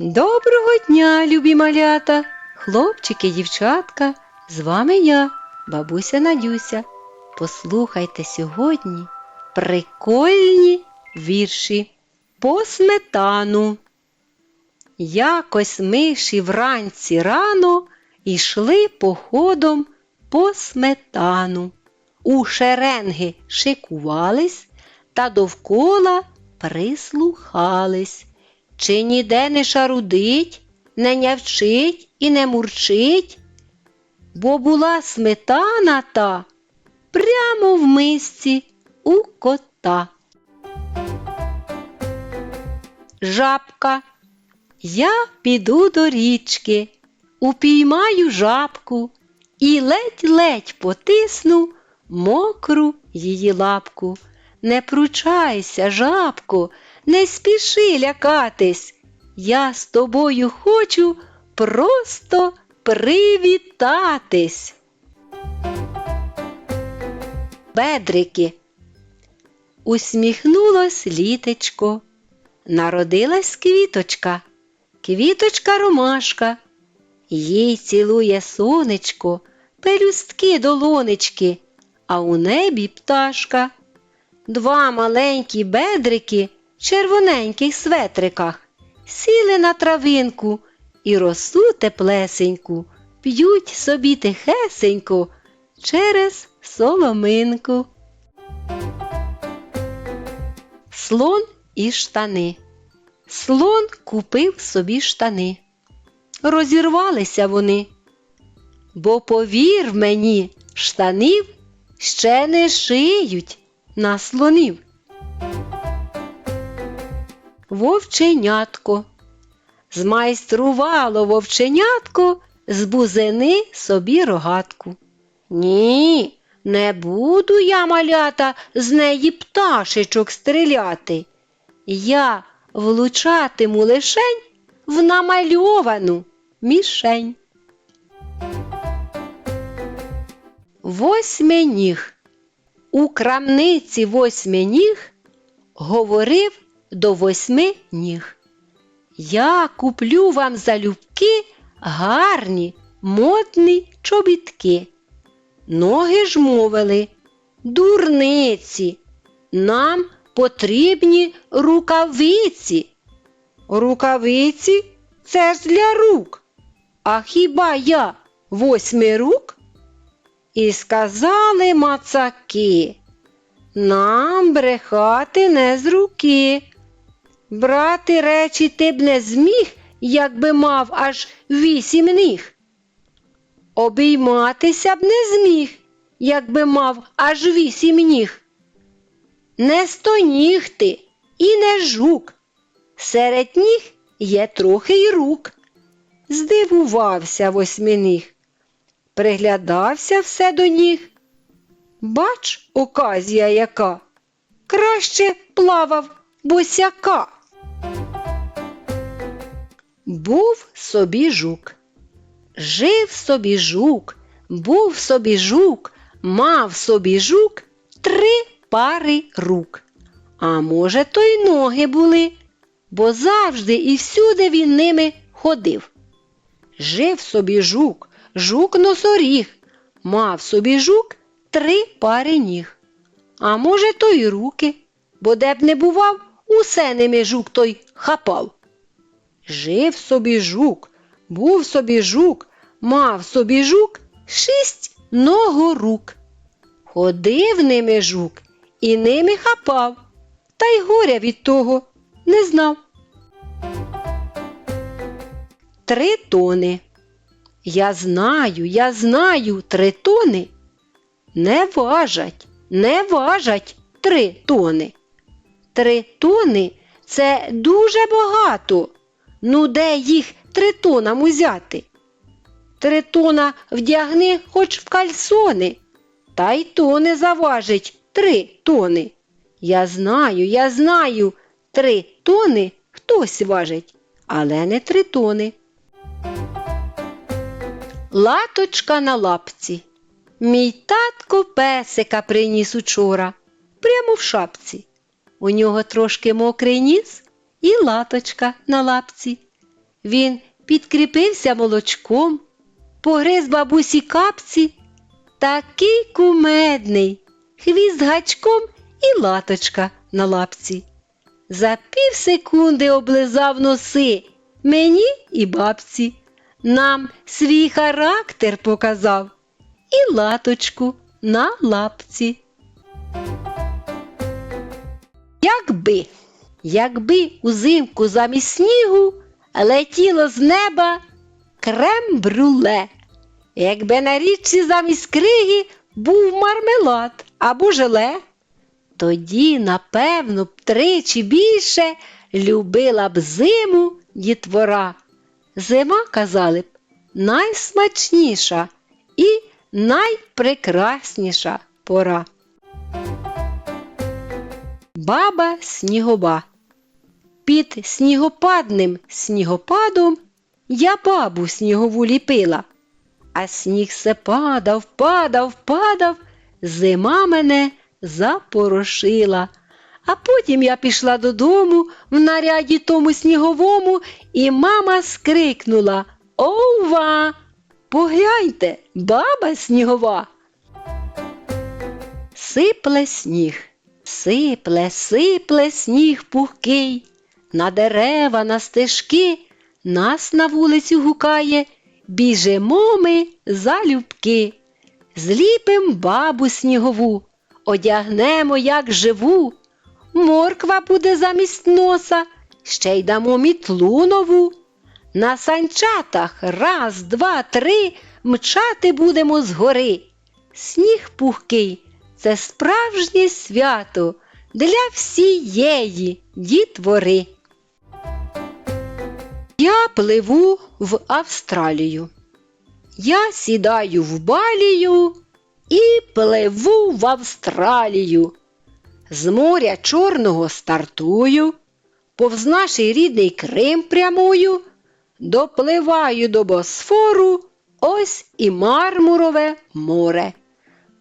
Доброго дня, любі малята, хлопчики, дівчатка, з вами я, бабуся Надюся. Послухайте сьогодні прикольні вірші по сметану. Якось миші вранці рано йшли походом по сметану. У шеренги шикувались та довкола прислухались. Чи ніде не шарудить, не нявчить і не мурчить? Бо була сметана та прямо в мисці у кота. Жабка. Я піду до річки, упіймаю жабку і ледь-ледь потисну мокру її лапку. Не пручайся, жабко, не спіши лякатись. Я з тобою хочу просто привітатись. Бедрики. Усміхнулось літечко. Народилась квіточка, квіточка ромашка. Їй цілує сонечко, пелюстки долонечки, а у небі пташка. Два маленькі бедрики червоненьких светриках сіли на травинку і росу теплесеньку п'ють собі тихесенько через соломинку. Слон і штани. Слон купив собі штани. Розірвалися вони. Бо повір мені, штанів ще не шиють на слонів. Вовченятко. Змайструвало вовченятко з бузини собі рогатку. Ні, не буду я, малята, з неї пташечок стріляти. Я влучатиму лишень в намальовану мішень. Восьминіг. У крамниці восьминіг говорив до восьми ніг. Я куплю вам залюбки гарні, модні чобітки. Ноги ж мовили, дурниці, нам потрібні рукавиці. Рукавиці це ж для рук. А хіба я восьми рук? І сказали мацаки, нам брехати не з руки. Брати речі ти б не зміг, якби мав аж вісім ніг. Обійматися б не зміг, якби мав аж вісім ніг. Не стоніг ти і не жук. Серед ніг є трохи й рук. Здивувався восьминіг, приглядався все до ніг. Бач, оказія яка, краще плавав босяка. Був собі жук. Жив собі жук, був собі жук, мав собі жук три пари рук. А може, то й ноги були, бо завжди і всюди він ними ходив. Жив собі жук, жук носоріг, мав собі жук три пари ніг. А може, то й руки, бо де б не бував, усе ними жук той хапав. Жив собі жук, був собі жук, мав собі жук шість ногорук. Ходив ними жук і ними хапав, та й горя від того не знав. Три тони. Я знаю, я знаю, три тони. Не важать, не важать три тони. Три тони це дуже багато. Ну, де їх три тонам узяти? Три тона вдягни хоч в кальсони, та й то не заважить три тони. Я знаю, я знаю, три тони хтось важить, але не три тони. Латочка на лапці. Мій татко песика приніс учора, прямо в шапці. У нього трошки мокрий ніс і латочка на лапці. Він підкріпився молочком, погриз бабусі капці, такий кумедний, хвіст гачком і латочка на лапці. За пів секунди облизав носи мені і бабці. Нам свій характер показав і латочку на лапці. Якби, якби узимку замість снігу летіло з неба крем-брюле, якби на річці замість криги був мармелад або желе, тоді, напевно, б тричі більше любила б зиму дітвора. Зима, казали б, найсмачніша і найпрекрасніша пора. Баба снігоба. Під снігопадним снігопадом я бабу снігову ліпила, а сніг се падав, падав, падав, зима мене запорошила. А потім я пішла додому в наряді тому сніговому, і мама скрикнула Ова! Погляньте, баба снігова. Сипле сніг, сипле, сипле сніг пухкий, на дерева, на стежки, нас на вулицю гукає, біжимо ми залюбки. Зліпим бабу снігову, одягнемо, як живу. Морква буде замість носа, ще й дамо мітлу нову. На санчатах раз, два, три мчати будемо згори. Сніг пухкий це справжнє свято для всієї дітвори. Я пливу в Австралію. Я сідаю в балію і пливу в Австралію. З моря Чорного стартую, повз наш рідний Крим прямую, допливаю до Босфору, ось і Мармурове море.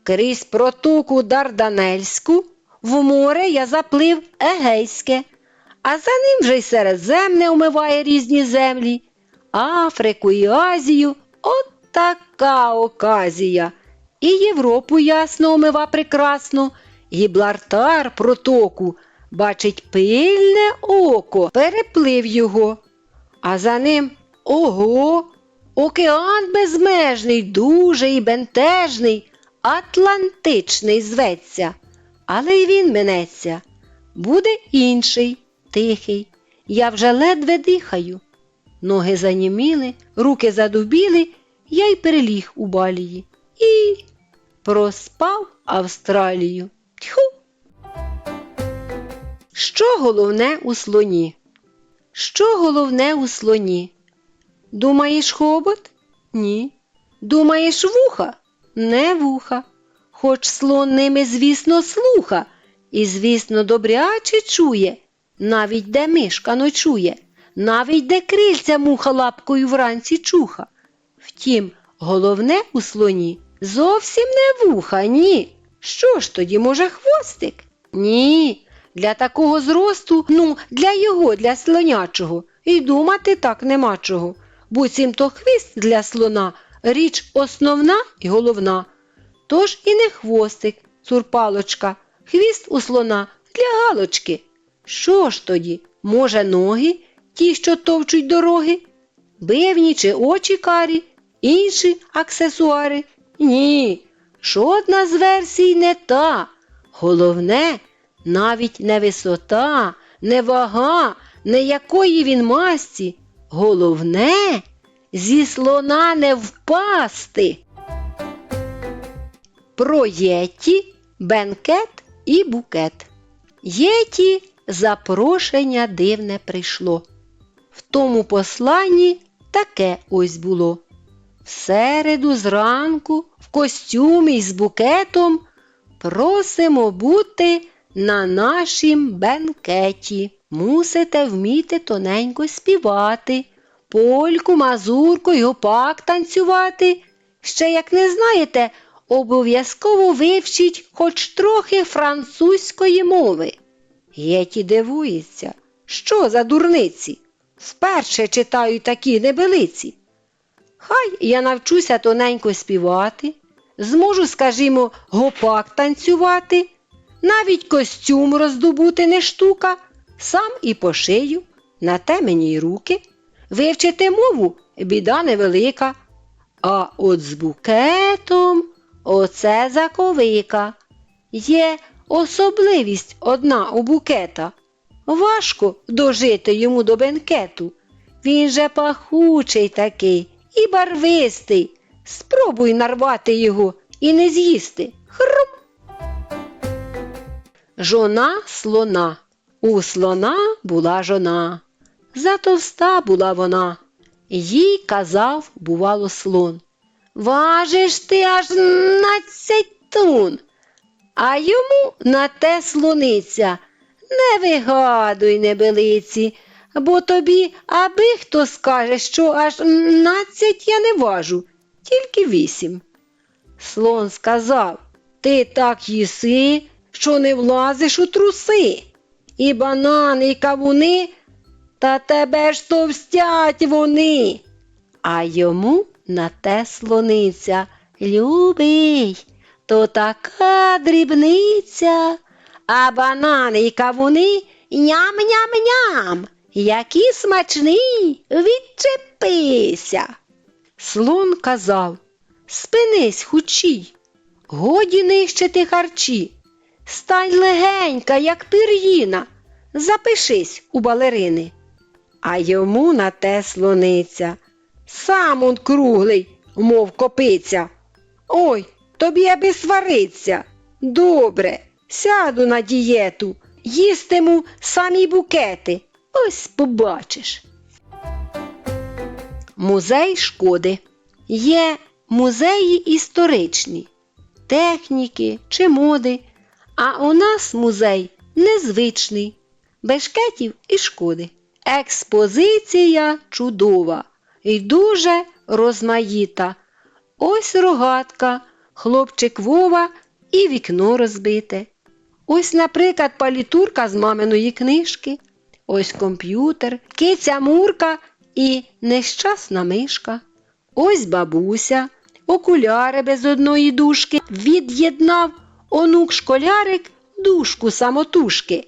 Крізь протоку Дарданельську в море я заплив Егейське, а за ним вже й Середземне омиває різні землі, Африку і Азію от така оказія. І Європу ясно омива прекрасно, Гіблартар протоку, бачить пильне око, переплив його. А за ним ого, океан безмежний, дуже і бентежний, Атлантичний зветься, але й він минеться. Буде інший, тихий. Я вже ледве дихаю. Ноги заніміли, руки задубіли, я й переліг у балії і проспав Австралію. Тьху! Що головне у слоні? Що головне у слоні? Думаєш хобот? Ні. Думаєш вуха? Не вуха. Хоч слон ними, звісно, слуха, і, звісно, добряче чує, навіть де мишка ночує, навіть де крильця муха лапкою вранці чуха. Втім, головне у слоні зовсім не вуха, ні. Що ж тоді, може, хвостик? Ні. Для такого зросту, ну, для його, для слонячого, і думати так нема чого. Буцім то хвіст для слона річ основна і головна. Тож і не хвостик, цурпалочка, хвіст у слона для галочки. Що ж тоді, може, ноги, ті, що товчуть дороги, бивні чи очі карі, інші аксесуари? Ні, жодна з версій не та. Головне, навіть не висота, не вага, не якої він масті. Головне, зі слона не впасти. Про єті, бенкет і букет. Єті запрошення дивне прийшло. В тому посланні таке ось було. В середу зранку в костюмі з букетом просимо бути на нашім бенкеті. Мусите вміти тоненько співати, польку, мазурку й гопак танцювати. Ще, як не знаєте, обов'язково вивчіть хоч трохи французької мови. Єті дивується, що за дурниці? Вперше читаю такі небелиці. Хай я навчуся тоненько співати, зможу, скажімо, гопак танцювати, навіть костюм роздобути не штука, сам і пошию, на те мені й руки. Вивчити мову біда невелика. А от з букетом оце заковика. Є особливість одна у букета. Важко дожити йому до бенкету. Він же пахучий такий і барвистий. Спробуй нарвати його і не з'їсти. Хрум. Жона слона. У слона була жона. Затовста була вона. Їй казав, бувало, слон. Важиш ти аж надцять тун. А йому на те слониця. Не вигадуй, небелиці, бо тобі аби хто скаже, що аж надцять я не важу, тільки вісім. Слон сказав, ти так їси, що не влазиш у труси. І банани, і кавуни, та тебе ж товстять вони. А йому на те слониця, любий, то така дрібниця, а банани й кавуни ням-ням-ням, які смачні, відчепися. Слон казав Спинись хучій, годі нищити харчі, стань легенька, як пір'їна, запишись у балерини. А йому на те слониця. Сам он круглий, мов копиця. Ой, тобі аби свариться. Добре, сяду на дієту, їстиму самі букети. Ось побачиш. Музей шкоди. Є музеї історичні, техніки чи моди, а у нас музей незвичний, бешкетів і шкоди. Експозиція чудова і дуже розмаїта. Ось рогатка, хлопчик Вова і вікно розбите. Ось, наприклад, палітурка з маминої книжки, ось комп'ютер, киця Мурка і нещасна мишка. Ось бабуся, окуляри без одної дужки, від'єднав онук школярик дужку самотужки.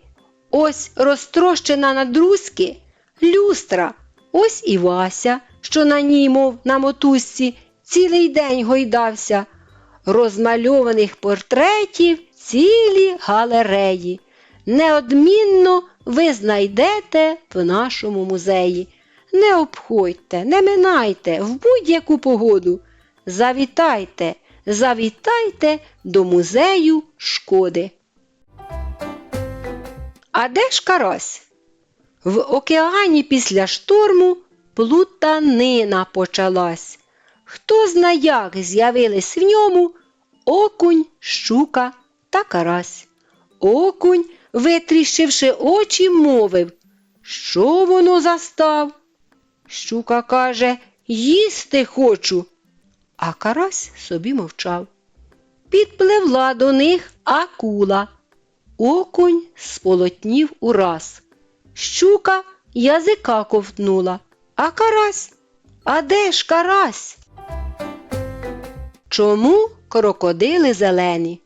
Ось розтрощена на друзки люстра. Ось і Вася, що на ній, мов на мотузці, цілий день гойдався. Розмальованих портретів цілі галереї. Неодмінно ви знайдете в нашому музеї. Не обходьте, не минайте в будь-яку погоду. Завітайте, завітайте до музею шкоди. А де ж карась? В океані після шторму плутанина почалась. Хто зна як з'явились в ньому окунь, щука та карась. Окунь, витріщивши очі, мовив, що воно застав? Щука каже, їсти хочу. А карась собі мовчав. Підпливла до них акула. Окунь сполотнів ураз. Щука язика ковтнула. А карась? А де ж карась? Чому крокодили зелені?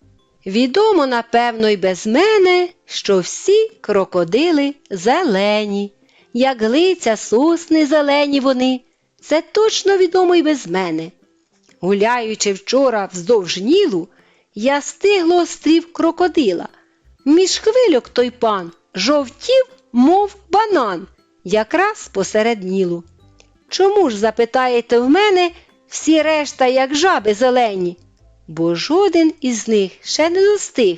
Відомо, напевно, й без мене, що всі крокодили зелені, як лиця сосни зелені вони. Це точно відомо й без мене. Гуляючи вчора вздовж нілу, я стигло острів крокодила. Між хвильок той пан жовтів, мов банан, якраз посеред нілу. Чому ж, запитаєте в мене, всі решта, як жаби зелені? Бо жоден із них ще не достиг,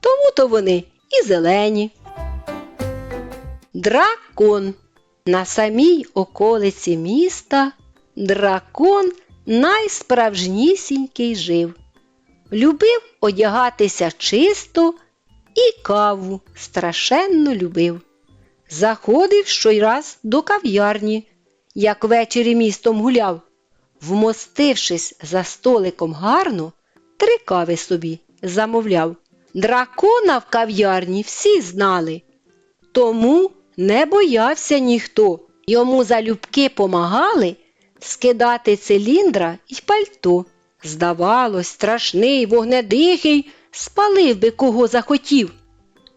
тому то вони і зелені. Дракон. На самій околиці міста дракон найсправжнісінький жив. Любив одягатися чисто і каву страшенно любив. Заходив щойраз до кав'ярні, як ввечері містом гуляв. Вмостившись за столиком гарно, три кави собі замовляв. Дракона в кав'ярні всі знали, тому не боявся ніхто Йому залюбки помагали скидати циліндра й пальто. Здавалось, страшний вогнедихий спалив би кого захотів.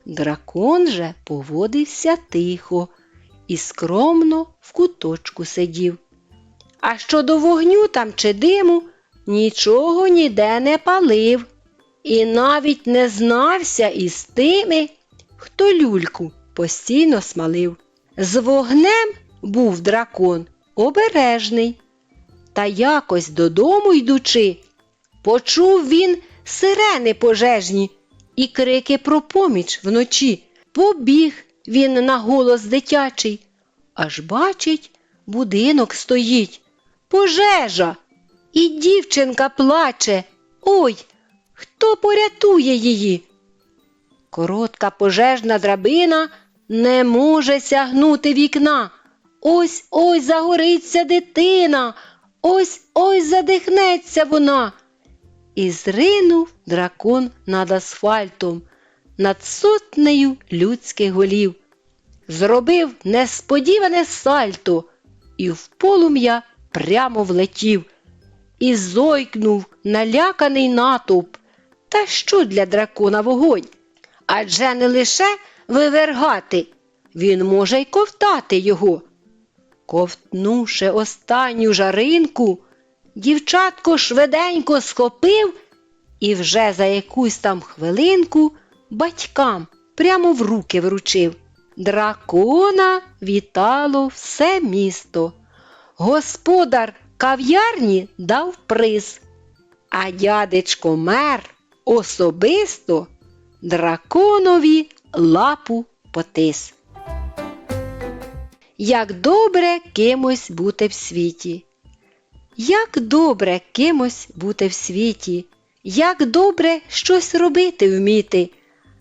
Дракон же поводився тихо і скромно в куточку сидів. А щодо вогню там чи диму, нічого ніде не палив, і навіть не знався із тими, хто люльку постійно смалив. З вогнем був дракон обережний. Та якось додому йдучи, почув він сирени пожежні і крики про поміч вночі. Побіг він на голос дитячий, аж бачить, будинок стоїть. Пожежа. І дівчинка плаче. Ой, хто порятує її? Коротка пожежна драбина не може сягнути вікна. Ось ось загориться дитина, ось ось задихнеться вона. І зринув дракон над асфальтом, над сотнею людських голів. Зробив несподіване сальто і в полум'я прямо влетів. І зойкнув наляканий натовп. Та що для дракона вогонь? Адже не лише вивергати, він може й ковтати його. Ковтнувши останню жаринку, дівчатко швиденько схопив і вже за якусь там хвилинку батькам прямо в руки вручив. Дракона вітало все місто. Господар кав'ярні дав приз, а дядечко мер особисто драконові лапу потис. Як добре кимось бути в світі. Як добре кимось бути в світі, як добре щось робити вміти,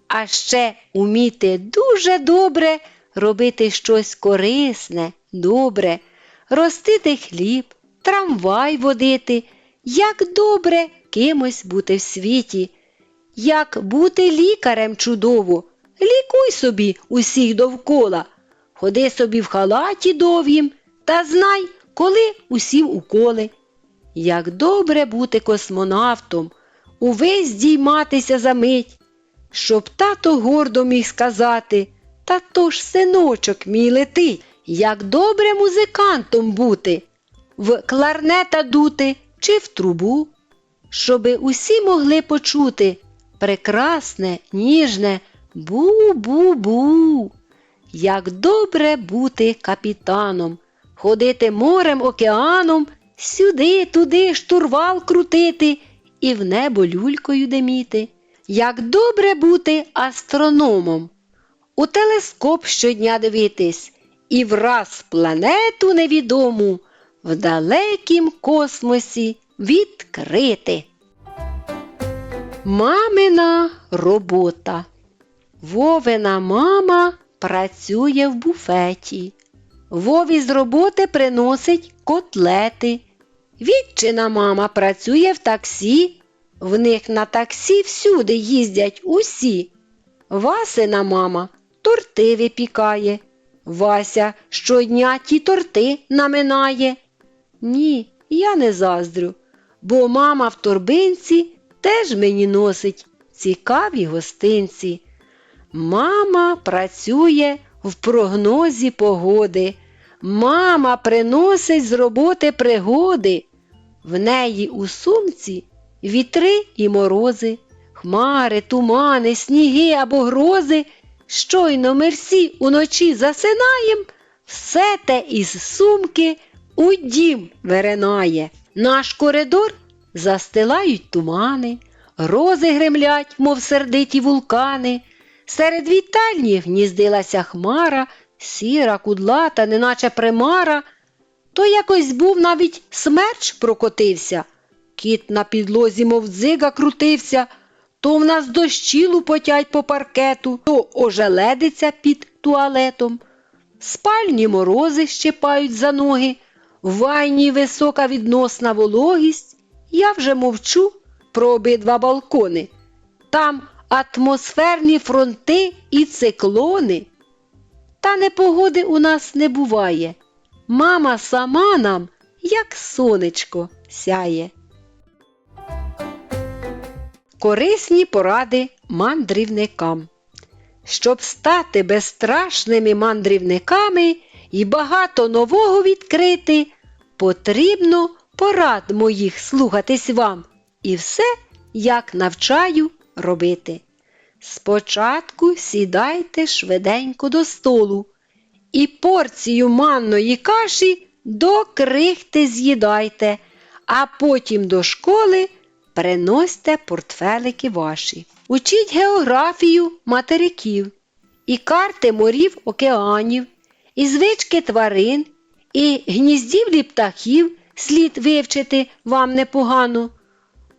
а ще уміти дуже добре робити щось корисне, добре, ростити хліб, трамвай водити, як добре кимось бути в світі, як бути лікарем чудово, лікуй собі усіх довкола, ходи собі в халаті довгім та знай, коли усім уколи. Як добре бути космонавтом, увесь здійматися за мить, щоб тато гордо міг сказати, та то ж синочок мій летить, як добре музикантом бути, в кларнета дути чи в трубу, щоби усі могли почути прекрасне, ніжне бу-бу-бу. Як добре бути капітаном, ходити морем, океаном, сюди, туди штурвал крутити і в небо люлькою диміти. Як добре бути астрономом, у телескоп щодня дивитись і враз планету невідому в далекім космосі відкрити. Мамина робота. Вовина мама працює в буфеті. Вові з роботи приносить котлети. Вітчина мама працює в таксі. В них на таксі всюди їздять усі. Васина мама торти випікає. Вася щодня ті торти наминає. Ні, я не заздрю, бо мама в торбинці теж мені носить цікаві гостинці. Мама працює в прогнозі погоди. Мама приносить з роботи пригоди. В неї у сумці вітри і морози, хмари, тумани, сніги або грози. Щойно ми всі уночі засинаєм, все те із сумки у дім виринає. Наш коридор застилають тумани, рози гремлять, мов сердиті вулкани. Серед вітальні гніздилася хмара, сіра, кудлата, неначе примара. То якось був навіть смерч прокотився. Кіт на підлозі, мов дзига, крутився, то в нас дощі лупотять по паркету, то ожеледиться під туалетом. Спальні морози щепають за ноги, в ванні висока відносна вологість. Я вже мовчу про обидва балкони. Там атмосферні фронти і циклони. Та непогоди у нас не буває. мама сама нам, як сонечко, сяє. Корисні поради мандрівникам. Щоб стати безстрашними мандрівниками і багато нового відкрити, потрібно порад моїх слухатись вам і все, як навчаю робити. Спочатку сідайте швиденько до столу і порцію манної каші до крихти з'їдайте, а потім до школи приносьте портфелики ваші. Учіть географію материків, і карти морів океанів, і звички тварин, і гніздівлі птахів слід вивчити вам непогано.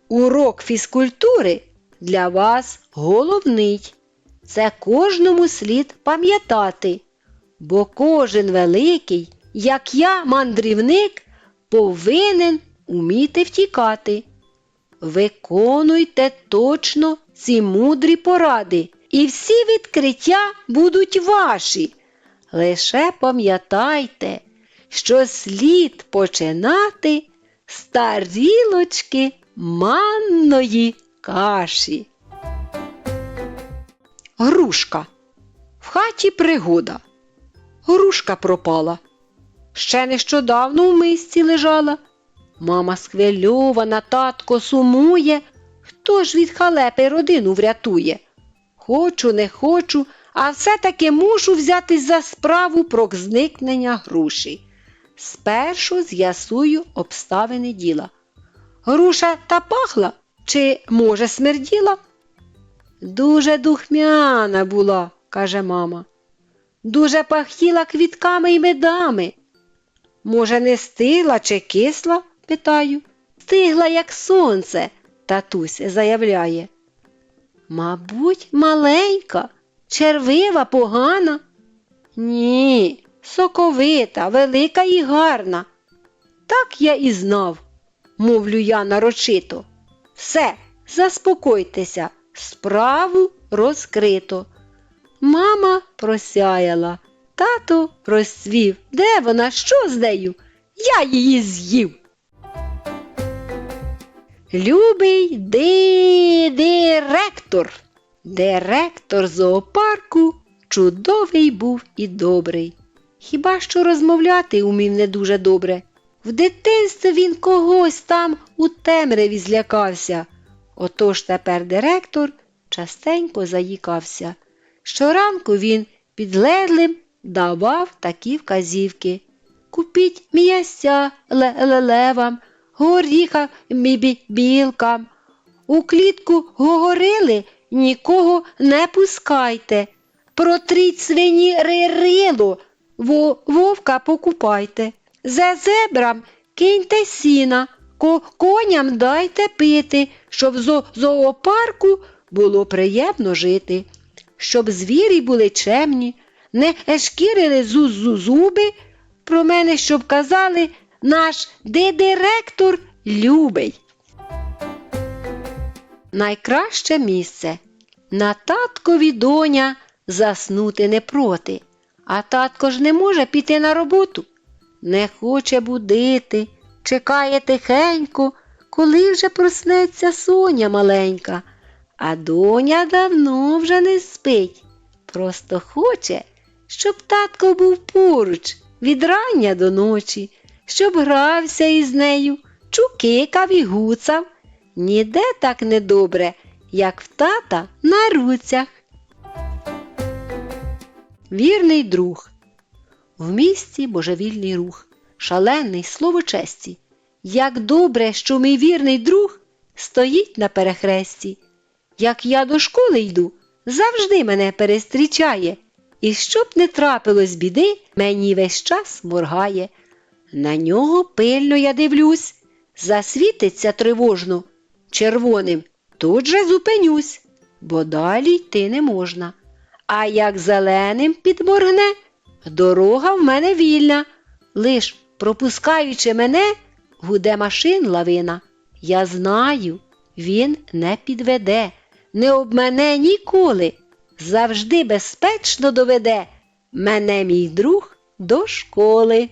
Урок фізкультури для вас головний. Це кожному слід пам'ятати, бо кожен великий, як я, мандрівник, повинен уміти втікати. Виконуйте точно ці мудрі поради, і всі відкриття будуть ваші. Лише пам'ятайте, що слід починати з тарілочки манної каші. Грушка. В хаті пригода. Грушка пропала. Ще нещодавно в мисці лежала. Мама схвильована, татко сумує. Хто ж від халепи родину врятує? Хочу, не хочу, а все-таки мушу взятись за справу про зникнення груші. Спершу з'ясую обставини діла. Груша та пахла чи, може, смерділа? Дуже духмяна була, каже мама. Дуже пахтіла квітками й медами. Може, не стигла чи кисла? питаю. Стигла, як сонце, татусь заявляє. Мабуть, маленька, червива, погана. Ні, соковита, велика і гарна. Так я і знав, мовлю я нарочито. Все, заспокойтеся, справу розкрито. Мама просяяла, тато розцвів. Де вона? Що з нею? Я її з'їв. Любий ди директор. Директор зоопарку чудовий був і добрий. Хіба що розмовляти умів не дуже добре. В дитинстві він когось там у темряві злякався. Отож тепер директор частенько заїкався. Щоранку він підлеглим давав такі вказівки. Купіть м'ясця лелевам, горіха бібі білкам. У клітку говорили, нікого не пускайте. Протріть свині ририло, во вовка покупайте. За зебрам киньте сіна, ко коням дайте пити, щоб зо зоопарку було приємно жити, щоб звірі були чемні, не ешкірили зу зуби, про мене щоб казали наш директор любий. Найкраще місце на таткові доня заснути не проти, а татко ж не може піти на роботу. Не хоче будити, чекає тихенько, коли вже проснеться соня маленька, а доня давно вже не спить. Просто хоче, щоб татко був поруч від рання до ночі, щоб грався із нею, чукикав і гуцав. Ніде так недобре, як в тата на руцях. Вірний друг. В місті божевільний рух, шалений слово честі. Як добре, що мій вірний друг стоїть на перехресті. Як я до школи йду, завжди мене перестрічає, і щоб не трапилось біди, мені весь час моргає. На нього пильно я дивлюсь, засвітиться тривожно, червоним, тут же зупинюсь, бо далі йти не можна. А як зеленим підморгне, дорога в мене вільна, лиш пропускаючи мене, гуде машин лавина. Я знаю, він не підведе, не обмене ніколи, завжди безпечно доведе мене мій друг до школи.